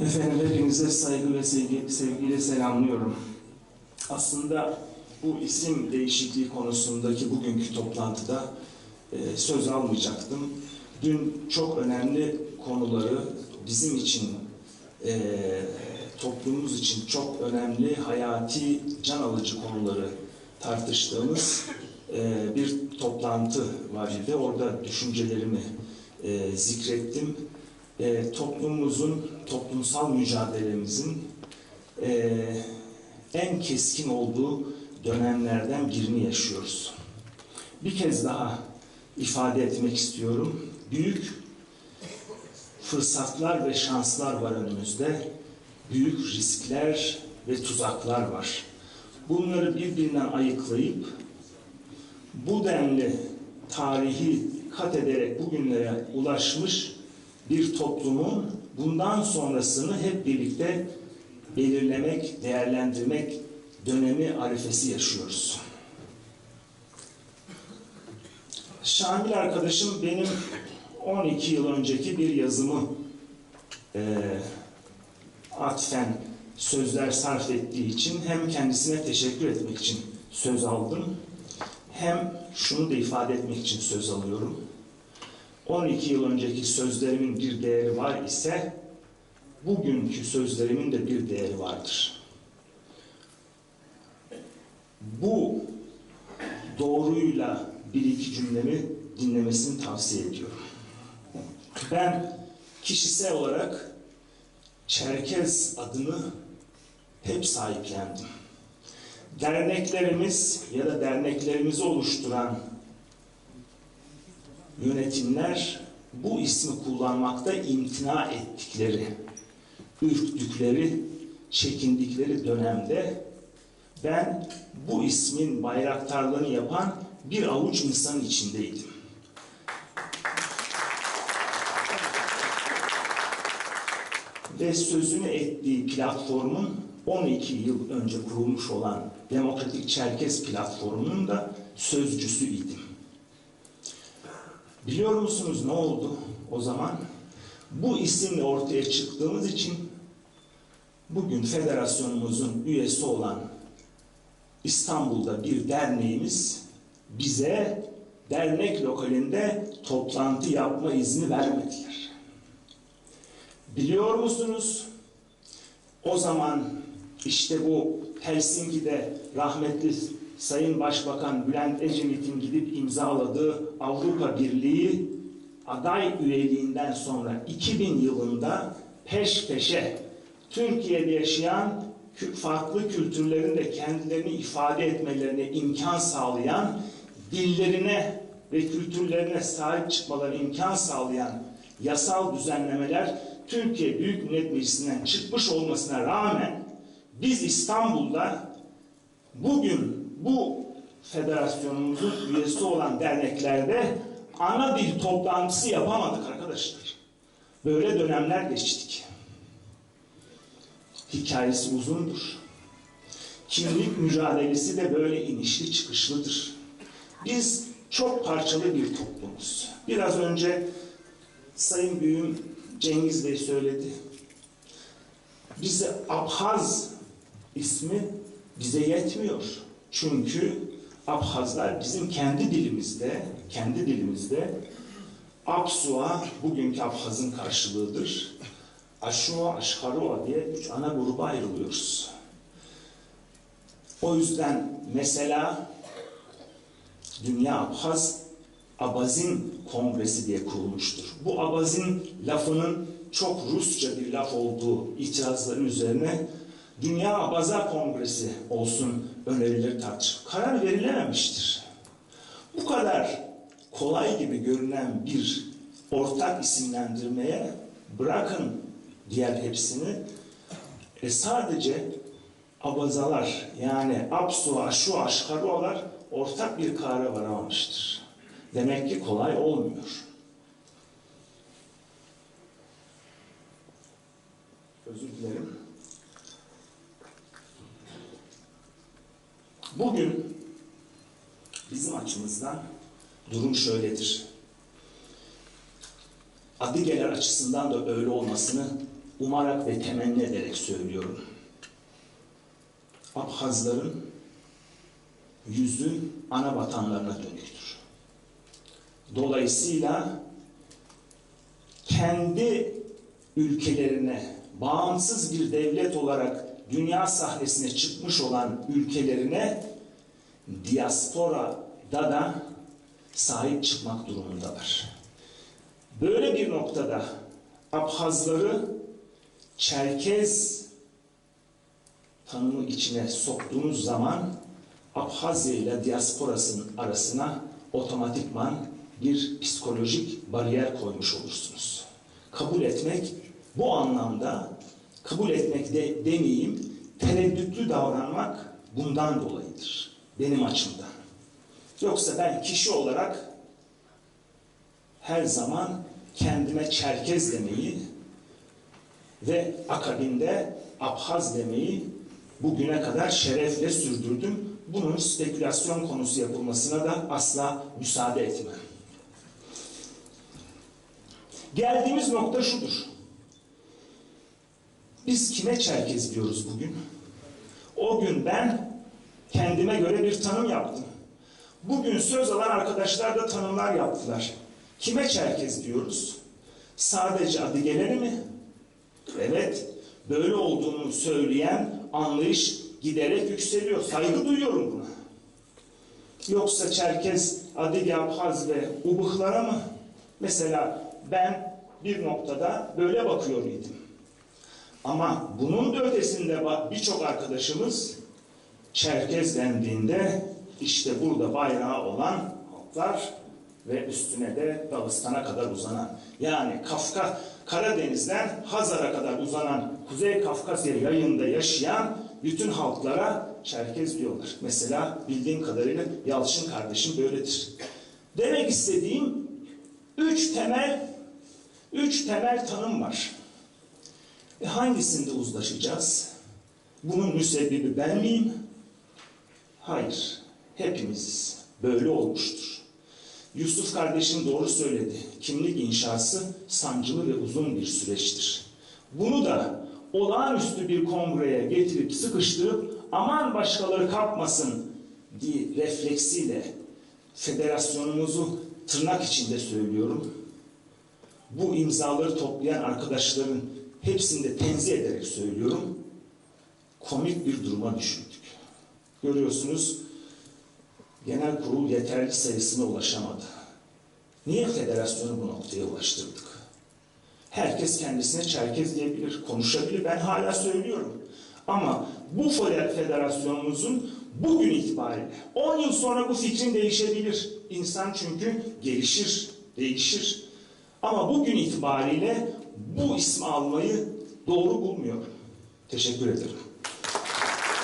Efendim hepinize saygı ve sevgi, sevgiyle selamlıyorum. Aslında bu isim değişikliği konusundaki bugünkü toplantıda e, söz almayacaktım. Dün çok önemli konuları bizim için, e, toplumumuz için çok önemli, hayati, can alıcı konuları tartıştığımız e, bir toplantı var idi. Orada düşüncelerimi e, zikrettim e, toplumumuzun, toplumsal mücadelemizin e, en keskin olduğu dönemlerden birini yaşıyoruz. Bir kez daha ifade etmek istiyorum. Büyük fırsatlar ve şanslar var önümüzde. Büyük riskler ve tuzaklar var. Bunları birbirinden ayıklayıp bu denli tarihi kat ederek bugünlere ulaşmış bir toplumun bundan sonrasını hep birlikte belirlemek, değerlendirmek dönemi arifesi yaşıyoruz. Şamil arkadaşım benim 12 yıl önceki bir yazımı e, atfen sözler sarf ettiği için hem kendisine teşekkür etmek için söz aldım hem şunu da ifade etmek için söz alıyorum. 12 yıl önceki sözlerimin bir değeri var ise bugünkü sözlerimin de bir değeri vardır. Bu doğruyla bir iki cümlemi dinlemesini tavsiye ediyorum. Ben kişisel olarak Çerkez adını hep sahiplendim. Derneklerimiz ya da derneklerimizi oluşturan yönetimler bu ismi kullanmakta imtina ettikleri, ürktükleri, çekindikleri dönemde ben bu ismin bayraktarlığını yapan bir avuç insan içindeydim. Ve sözünü ettiği platformun 12 yıl önce kurulmuş olan Demokratik Çerkez platformunun da sözcüsüydim. Biliyor musunuz ne oldu o zaman? Bu isimle ortaya çıktığımız için bugün federasyonumuzun üyesi olan İstanbul'da bir derneğimiz bize dernek lokalinde toplantı yapma izni vermediler. Biliyor musunuz? O zaman işte bu Helsinki'de rahmetli Sayın Başbakan Bülent Ecevit'in gidip imzaladığı Avrupa Birliği aday üyeliğinden sonra 2000 yılında peş peşe Türkiye'de yaşayan farklı kültürlerin de kendilerini ifade etmelerine imkan sağlayan, dillerine ve kültürlerine sahip çıkmalarına imkan sağlayan yasal düzenlemeler Türkiye Büyük Millet Meclisi'nden çıkmış olmasına rağmen biz İstanbul'da bugün bu federasyonumuzun üyesi olan derneklerde ana dil toplantısı yapamadık arkadaşlar. Böyle dönemler geçtik. Hikayesi uzundur. Kimlik mücadelesi de böyle inişli çıkışlıdır. Biz çok parçalı bir toplumuz. Biraz önce Sayın Büyüğüm Cengiz Bey söyledi. Bize Abhaz ismi bize yetmiyor. Çünkü Abhazlar bizim kendi dilimizde, kendi dilimizde Apsua bugünkü Abhaz'ın karşılığıdır. Aşua, Aşharua diye üç ana gruba ayrılıyoruz. O yüzden mesela Dünya Abhaz Abazin Kongresi diye kurulmuştur. Bu Abazin lafının çok Rusça bir laf olduğu itirazların üzerine Dünya Abaza Kongresi olsun önerileri tartışılır. Karar verilememiştir. Bu kadar kolay gibi görünen bir ortak isimlendirmeye bırakın diğer hepsini e sadece abazalar yani Apsu, Aşu, Aşkarualar ortak bir karara varamamıştır. Demek ki kolay olmuyor. Özür dilerim. Bugün bizim açımızdan durum şöyledir. Abigeler açısından da öyle olmasını umarak ve temenni ederek söylüyorum. Abhazların yüzü ana vatanlarına dönüktür. Dolayısıyla kendi ülkelerine bağımsız bir devlet olarak dünya sahnesine çıkmış olan ülkelerine diasporada da sahip çıkmak durumundalar. Böyle bir noktada Abhazları Çerkez tanımı içine soktuğunuz zaman Abhazya ile diasporasının arasına otomatikman bir psikolojik bariyer koymuş olursunuz. Kabul etmek bu anlamda kabul etmek de demeyeyim, tereddütlü davranmak bundan dolayıdır. Benim açımdan. Yoksa ben kişi olarak her zaman kendime Çerkez demeyi ve akabinde Abhaz demeyi bugüne kadar şerefle sürdürdüm. Bunun spekülasyon konusu yapılmasına da asla müsaade etmem. Geldiğimiz nokta şudur. Biz kime Çerkez diyoruz bugün? O gün ben kendime göre bir tanım yaptım. Bugün söz alan arkadaşlar da tanımlar yaptılar. Kime Çerkez diyoruz? Sadece adı geleni mi? Evet, böyle olduğunu söyleyen anlayış giderek yükseliyor. Saygı duyuyorum buna. Yoksa Çerkez, Adige, Abhaz ve Ubıklara mı? Mesela ben bir noktada böyle bakıyor idim. Ama bunun da ötesinde birçok arkadaşımız Çerkez dendiğinde işte burada bayrağı olan halklar ve üstüne de Dağıstan'a kadar uzanan yani Kafka Karadeniz'den Hazar'a kadar uzanan Kuzey Kafkasya yayında yaşayan bütün halklara Çerkez diyorlar. Mesela bildiğim kadarıyla Yalçın kardeşim böyledir. Demek istediğim üç temel üç temel tanım var. E hangisinde uzlaşacağız? Bunun müsebbibi ben miyim? Hayır. Hepimiz böyle olmuştur. Yusuf kardeşim doğru söyledi. Kimlik inşası sancılı ve uzun bir süreçtir. Bunu da olağanüstü bir kongreye getirip sıkıştırıp aman başkaları kapmasın diye refleksiyle federasyonumuzu tırnak içinde söylüyorum. Bu imzaları toplayan arkadaşların hepsini de tenzih ederek söylüyorum. Komik bir duruma düşürdük. Görüyorsunuz genel kurul yeterli sayısına ulaşamadı. Niye federasyonu bu noktaya ulaştırdık? Herkes kendisine Çerkez diyebilir, konuşabilir. Ben hala söylüyorum. Ama bu federasyonumuzun bugün itibariyle 10 yıl sonra bu fikrin değişebilir. İnsan çünkü gelişir, değişir. Ama bugün itibariyle bu ismi almayı doğru bulmuyorum. Teşekkür ederim.